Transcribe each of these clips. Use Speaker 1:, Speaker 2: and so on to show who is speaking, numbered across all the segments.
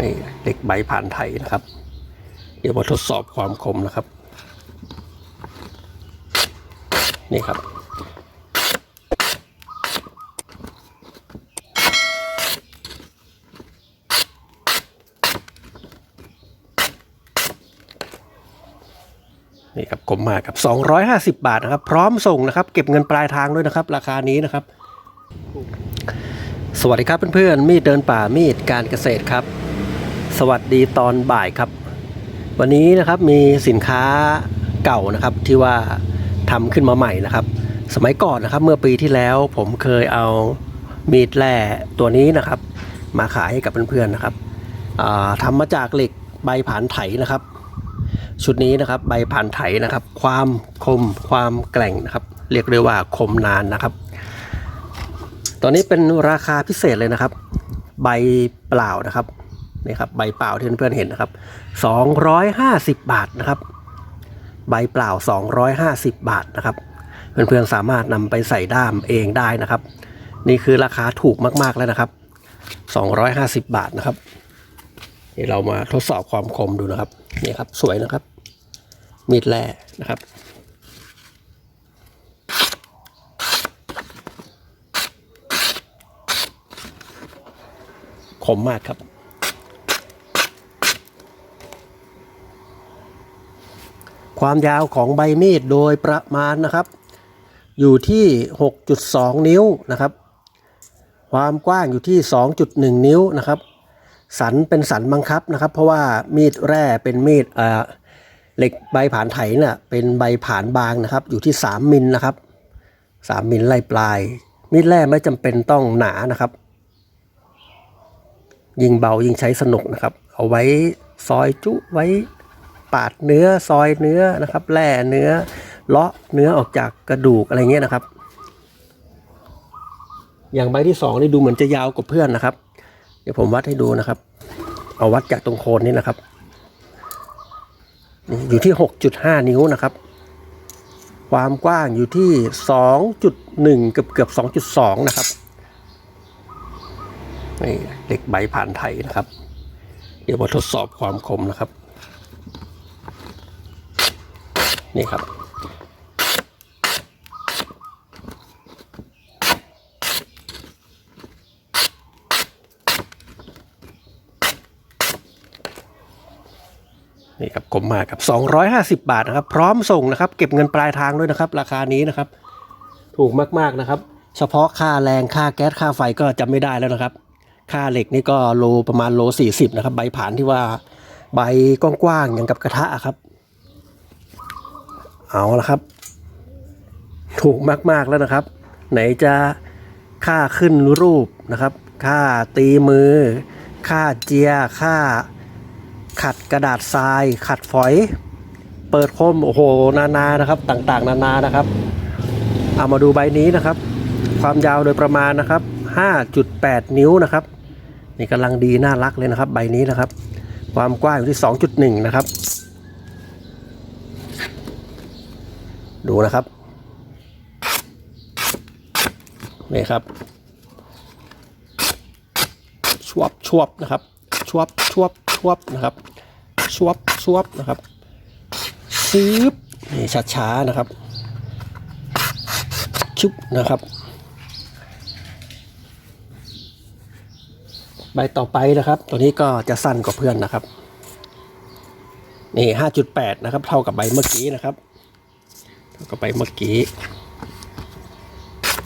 Speaker 1: นี่เหล็กใบผ่านไทยนะครับ เดี๋ยวมาทดสอบความคมนะครับ นี่ครับ นี่ครับกลมมากครับ 250 บาทนะครับ พร้อมส่งนะครับ เก็บเงินปลายทางด้วยนะครับ ราคานี้นะครับสวัสดีครับเพื่อนๆ มีดเดินป่ามีดการเกษตรครับ สวัสดีตอนบ่ายครับ วันนี้นะครับมีสินค้าเก่านะครับที่ว่าทำขึ้นมาใหม่นะครับ สมัยก่อนนะครับเมื่อปีที่แล้วผมเคยเอามีดแร่ตัวนี้นะครับ มาขายให้กับเพื่อนๆนะครับอ่าทำมาจากเหล็กใบผานไถนะครับ ชุดนี้นะครับใบผ่านไถนะครับ ความคมความแกร่งนะครับ เรียกได้ว่าคมนานนะครับ ตอนนี้เป็นราคาพิเศษเลยนะครับ ใบเปล่านะครับ นี่ครับใบเปล่าที่เพื่อนๆเห็นนะครับ 250 บาทนะครับ ใบเปล่า 250 บาทนะครับ เพื่อนๆสามารถนำไปใส่ด้ามเองได้นะครับ นี่คือราคาถูกมากๆแล้วนะครับ 250 บาทนะครับนี่เรามาทดสอบความคมดูนะครับนี่ครับสวยนะครับ มีดแร่นะครับคมมากครับ ความยาวของใบมีดโดยประมาณนะครับ อยู่ที่ 6.2 นิ้วนะครับ ความกว้างอยู่ที่ 2.1 นิ้วนะครับ สันเป็นสันบังคับนะครับ เพราะว่ามีดแร่เป็นมีดเอ่อเหล็กใบผานไถเนี่ยเป็นใบผานบางนะครับ อยู่ที่ 3 มิลนะครับ 3 มิลไล่ปลาย มีดแร่ไม่จำเป็นต้องหนานะครับ ยิงเบายิงใช้สนุกนะครับ เอาไว้ซอยจุไว้ ปาดเนื้อซอยเนื้อนะครับแล่เนื้อเลาะเนื้อออกจากกระดูกอะไรเงี้ยนะครับ อย่างใบที่สองนี่ดูเหมือนจะยาวกว่าเพื่อนนะครับ เดี๋ยวผมวัดให้ดูนะครับ เอาวัดจากตรงโคนนี่นะครับอยู่ที่ 6.5 นิ้วนะครับ ความกว้างอยู่ที่ 2.1 เกือบเกือบ 2.2 นะครับนี่เหล็กใบผ่านไทยนะครับ เดี๋ยวมาทดสอบความคมนะครับ นี่ครับ นี่ครับคมมากครับ 250 บาทนะครับ พร้อมส่งนะครับ เก็บเงินปลายทางด้วยนะครับ ราคานี้นะครับ ถูกมาก ๆ นะครับ เฉพาะค่าแรงค่าแก๊สค่าไฟก็จำไม่ได้แล้วนะครับ ค่าเหล็กนี่ก็โลประมาณโล 40 นะครับ ใบผ่านที่ว่าใบกว้างๆอย่างกับกระทะครับ เอาละครับ ถูกมาก ๆ แล้วนะครับ ไหนจะค่าขึ้นรูปนะครับ ค่าตีมือ ค่าเจีย ค่า ขัดกระดาษทราย ขัดฝอย เปิดคมโอ้โห นานานะครับ ต่างๆ นานานะครับ เอามาดูใบนี้นะครับ ความยาวโดยประมาณนะครับ 5.8 นิ้วนะครับ นี่กำลังดีน่ารักเลยนะครับ ใบนี้นะครับ ความกว้างอยู่ที่ 2.1 นะครับ ดูนะครับ นี่ครับ ชวบชวบนะครับ ชวบชวบชวบนะครับ ชวบชวบนะครับซืบนี่ช้าๆนะครับ ชุบนะครับ ใบต่อไปนะครับ ตัวนี้ก็จะสั้นกว่าเพื่อนนะครับ นี่ห้าจุดแปดนะครับ เท่ากับใบเมื่อกี้นะครับ กับใบเมื่อกี้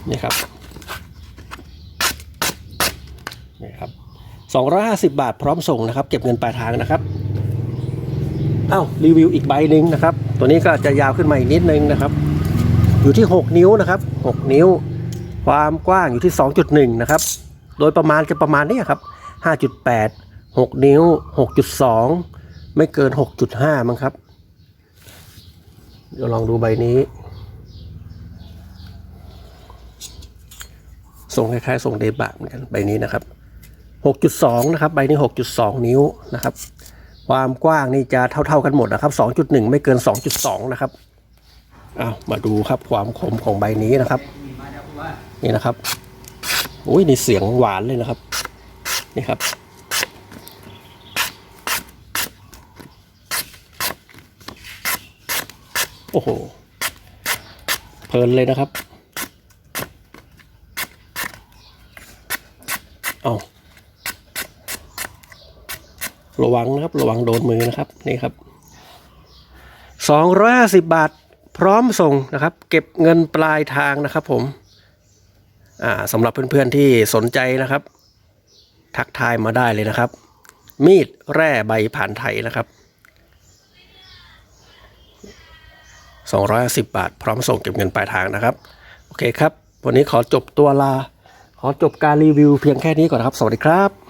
Speaker 1: นี่ครับนี่ครับสองร้อยห้าสิบบาทพร้อมส่งนะครับ เก็บเงินปลายทางนะครับเอ้ารีวิวอีกใบหนึ่งนะครับ ตัวนี้ก็จะยาวขึ้นมาอีกนิดนึงนะครับ อยู่ที่ 6 นิ้วนะครับ 6 นิ้ว ความกว้างอยู่ที่ 2.1 นะครับ โดยประมาณจะประมาณนี้ครับ 5.8 6 นิ้ว 6.2 ไม่เกิน 6.5 มั้งครับ เดี๋ยวลองดูใบนี้ส่งคล้ายๆส่งเดบะเหมือนกันใบนี้นะครับ 6.2 นะครับ ใบนี้ 6.2 นิ้วนะครับ ความกว้างนี่จะเท่า ๆกันหมดนะครับ 2.1 ไม่เกิน 2.2 นะครับอามาดูครับความคมของใบนี้นะครับ นี่นะครับ อุ้ยนี่เสียงหวานเลยนะครับ นี่ครับ โอ้โห เพลินเลยนะครับ เอาระวังนะครับ ระวังโดนมือนะครับ นี่ครับสองร้อยห้าสิบบาท พร้อมส่งนะครับ เก็บเงินปลายทางนะครับผม อ่าสำหรับเพื่อนๆที่สนใจนะครับ ทักทายมาได้เลยนะครับ มีดแร่ใบผ่านไทยนะครับ 210 บาท พร้อมส่งเก็บเงินปลายทางนะครับ โอเคครับ วันนี้ขอจบตัวลา ขอจบการรีวิวเพียงแค่นี้ก่อนนะครับ สวัสดีครับ